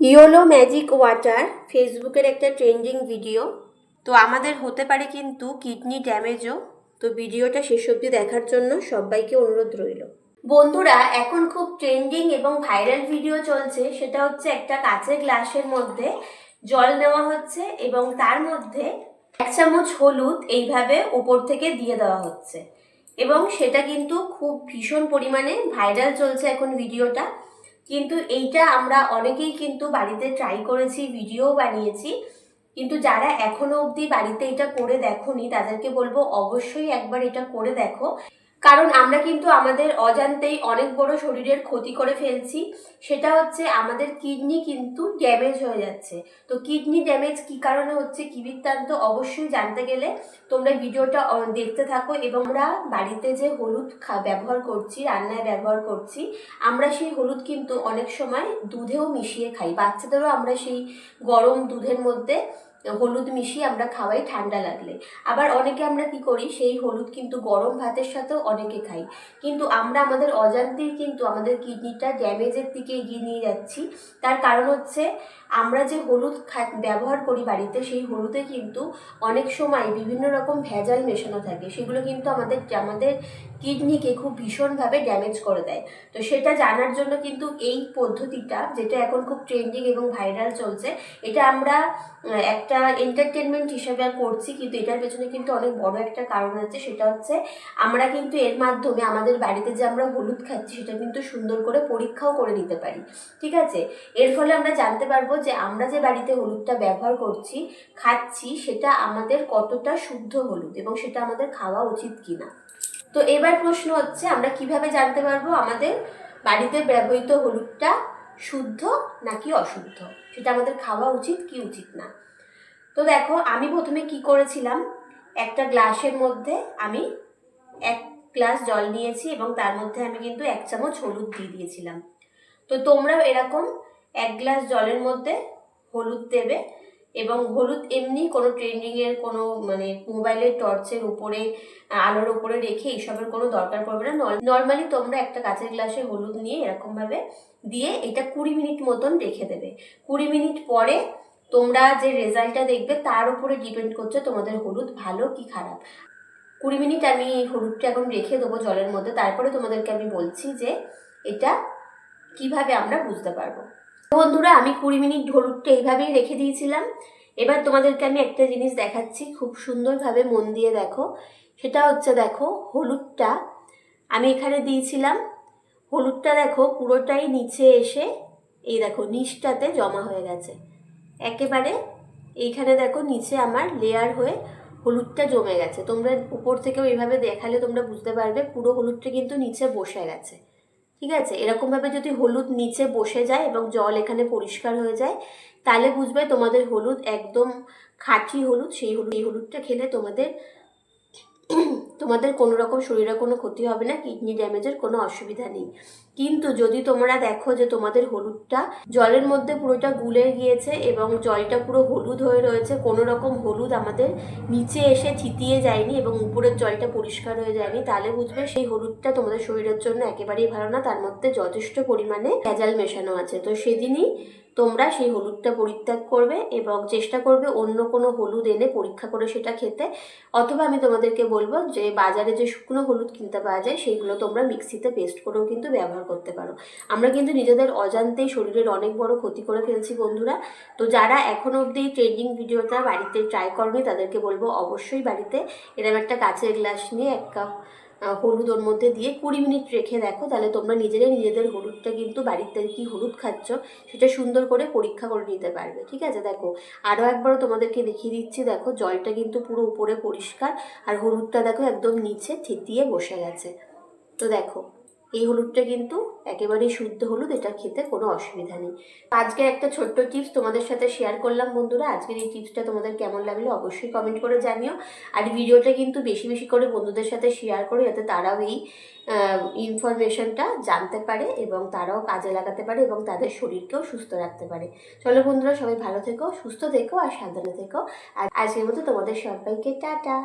Yellow magic water ফেসবুকের একটা trending video. তো আমাদের হতে পারে কিন্তু কিডনি ড্যামেজও। তো ভিডিওটা শেষ অবধি দেখার জন্য সবাইকে অনুরোধ রইল। বন্ধুরা, এখন খুব ট্রেন্ডিং এবং ভাইরাল ভিডিও চলছে। সেটা হচ্ছে একটা কাঁচের গ্লাসের মধ্যে জল নেওয়া হচ্ছে এবং তার মধ্যে এক চামচ হলুদ এইভাবে উপর থেকে দিয়ে দেওয়া হচ্ছে। এবং সেটা কিন্তু খুব ভীষণ পরিমাণে ভাইরাল চলছে এখন ভিডিওটা। কিন্তু এইটা আমরা অনেকেই কিন্তু বাড়িতে ট্রাই করেছি ভিডিও বানিয়েছি। কিন্তু যারা এখনও অবধি বাড়িতে এটা করে দেখোনি, তাদেরকে বলব অবশ্যই একবার এটা করে দেখো। কারণ আমরা কিন্তু আমাদের অজান্তেই অনেক বড় শরীরের ক্ষতি করে ফেলছি। সেটা হচ্ছে আমাদের কিডনি কিন্তু ড্যামেজ হয়ে যাচ্ছে। তো কিডনি ড্যামেজ কি কারণে হচ্ছে কি বৃত্তান্ত অবশ্যই জানতে গেলে তোমরা ভিডিওটা দেখতে থাকো এবং আমরা বাড়িতে যে হলুদ ব্যবহার করছি, রান্নায় ব্যবহার করছি, আমরা সেই হলুদ কিন্তু অনেক সময় দুধেও মিশিয়ে খাই। বাচ্চাদেরও আমরা সেই গরম দুধের মধ্যে হলুদ মিশিয়ে আমরা খাওয়াই ঠান্ডা লাগলে। আবার অনেকে আমরা কি করি সেই হলুদ কিন্তু গরম ভাতের সাথেও অনেকে খাই। কিন্তু আমরা আমাদের অজান্তেই কিন্তু আমাদের কিডনিটা ড্যামেজের দিকে এগিয়ে নিয়ে যাচ্ছি। তার কারণ হচ্ছে আমরা যে হলুদ ব্যবহার করি বাড়িতে সেই হলুদে কিন্তু অনেক সময় বিভিন্ন রকম ভেজাল মেশানো থাকে। সেগুলো কিন্তু আমাদের আমাদের কিডনিকে খুব ভীষণভাবে ড্যামেজ করে দেয়। তো সেটা জানার জন্য কিন্তু এই পদ্ধতিটা যেটা এখন খুব ট্রেন্ডিং এবং ভাইরাল চলছে এটা আমরা আহ, একটা এন্টারটেনমেন্ট হিসাবে করছি, কিন্তু এটার পেছনে কিন্তু অনেক বড় একটা কারণ আছে, সেটা হচ্ছে আমরা কিন্তু এর মাধ্যমে আমাদের বাড়িতে যে আমরা হলুদ খাচ্ছি, সেটা কিন্তু সুন্দর করে পরীক্ষাও করে নিতে পারি, ঠিক আছে? এর ফলে আমরা জানতে পারব যে আমরা যে বাড়িতে হলুদটা ব্যবহার করছি, খাচ্ছি, সেটা আমাদের কতটা শুদ্ধ হলুদ এবং সেটা আমাদের খাওয়া উচিত কিনা? তো এবার প্রশ্ন হচ্ছে, আমরা কীভাবে জানতে পারব আমাদের বাড়িতে ব্যবহৃত হলুদটা শুদ্ধ নাকি অশুদ্ধ? সেটা আমাদের খাওয়া উচিত কি উচিত না? তো দেখো, আমি প্রথমে কি করেছিলাম? একটা গ্লাসের মধ্যে আমি এক গ্লাস জল নিয়েছি এবং তার মধ্যে আমি কিন্তু এক চামচ হলুদ দিয়ে দিয়েছিলাম। তো তোমরাও এরকম এক গ্লাস জলের মধ্যে হলুদ দেবে এবং হলুদ এমনি কোনো ট্রেন্ডিংয়ের কোনো মানে মোবাইলের টর্চের উপরে, আলোর উপরে রেখে এইসবের কোনো দরকার পড়বে না। নর্মালি তোমরা একটা কাঁচের গ্লাসে হলুদ নিয়ে এরকমভাবে দিয়ে এটা কুড়ি মিনিট মতন রেখে দেবে। কুড়ি মিনিট পরে তোমরা যে রেজাল্টটা দেখবে, তার উপরে ডিপেন্ড করছে তোমাদের হলুদ ভালো কি খারাপ। কুড়ি মিনিট আমি হলুদটা এখন রেখে দেবো জলের মধ্যে, তারপরে তোমাদেরকে আমি বলছি যে এটা কীভাবে আমরা বুঝতে পারব। বন্ধুরা, আমি কুড়ি মিনিট হলুদটা এইভাবেই রেখে দিয়েছিলাম। এবার তোমাদেরকে আমি একটা জিনিস দেখাচ্ছি, খুব সুন্দরভাবে মন দিয়ে দেখো। সেটা হচ্ছে দেখো, হলুদটা আমি এখানে দিয়েছিলাম। হলুদটা দেখো পুরোটাই নিচে এসে, এই দেখো, নিচটাতে জমা হয়ে গেছে। একেবারে এইখানে দেখো নিচে আমার লেয়ার হয়ে হলুদটা জমে গেছে। তোমরা উপর থেকেও এইভাবে দেখালে তোমরা বুঝতে পারবে, পুরো হলুদটা কিন্তু নিচে বসে গেছে। ঠিক আছে? এরকমভাবে যদি হলুদ নিচে বসে যায় এবং জল এখানে পরিষ্কার হয়ে যায়, তাহলে বুঝবে তোমাদের হলুদ একদম খাঁটি হলুদ, সেই হলুদ, এই হলুদটা খেলে তোমাদের তোমাদের কোনো রকম শরীরে কোনো ক্ষতি হবে না, কিডনি ড্যামেজের কোনো অসুবিধা নেই। কিন্তু যদি তোমরা দেখো যে তোমাদের হলুদটা জলের মধ্যে পুরোটা গুলে গিয়েছে এবং জলটা পুরো হলুদ হয়ে রয়েছে, কোনো রকম হলুদ আমাদের নিচে এসে থিতিয়ে যায়নি এবং উপরের জলটা পরিষ্কার হয়ে যায়নি, তাহলে বুঝবে সেই হলুদটা তোমাদের শরীরের জন্য একেবারেই ভালো না, তার মধ্যে যথেষ্ট পরিমাণে ভেজাল মেশানো আছে। তো সেদিনই তোমরা সেই হলুদটা পরিত্যাগ করবে এবং চেষ্টা করবে অন্য কোনো হলুদ এনে পরীক্ষা করে সেটা খেতে। অথবা আমি তোমাদেরকে বলব যে বাজারে যে শুকনো হলুদ কিনতে পাওয়া যায়, সেইগুলো তোমরা মিক্সিতে পেস্ট করেও কিন্তু ব্যবহার করতে পারো। আমরা কিন্তু নিজেদের অজান্তেই শরীরের অনেক বড় ক্ষতি করে ফেলছি বন্ধুরা। তো যারা এখন অবধি ট্রেন্ডিং ভিডিওটা বাড়িতে ট্রাই করনি, তাদেরকে বলব অবশ্যই বাড়িতে এরকম একটা কাঁচের গ্লাস নিয়ে এক কাপ হলুদ ওর মধ্যে দিয়ে কুড়ি মিনিট রেখে দেখো, তাহলে তোমরা নিজেরাই নিজেদের হলুদটা কিন্তু বাড়িতে কি হলুদ খাচ্ছ, সেটা সুন্দর করে পরীক্ষা করে নিতে পারবে, ঠিক আছে? দেখো আরও একবারও তোমাদেরকে দেখিয়ে দিচ্ছি, দেখো, জলটা কিন্তু পুরো উপরে পরিষ্কার, আর হলুদটা দেখো একদম নিচে থিতিয়ে বসে গেছে। তো দেখো এই হলুদটা কিন্তু একেবারেই শুদ্ধ হলুদ, এটা খেতে কোনো অসুবিধা নেই। আজকে একটা ছোট্ট টিপস তোমাদের সাথে শেয়ার করলাম বন্ধুরা। আজকের এই টিপসটা তোমাদের কেমন লাগল অবশ্যই কমেন্ট করে জানিও। আর ভিডিওটা কিন্তু বেশি বেশি করে বন্ধুদের সাথে শেয়ার করো, যাতে তারাও এই ইনফরমেশনটা জানতে পারে এবং তারাও কাজে লাগাতে পারে এবং তাদের শরীরকেও সুস্থ রাখতে পারে। চলো বন্ধুরা সবাই ভালো থেকো, সুস্থ থেকো আর সাবধানে থেকো। আর আজকের মতো তোমাদের সবাইকে টাটা।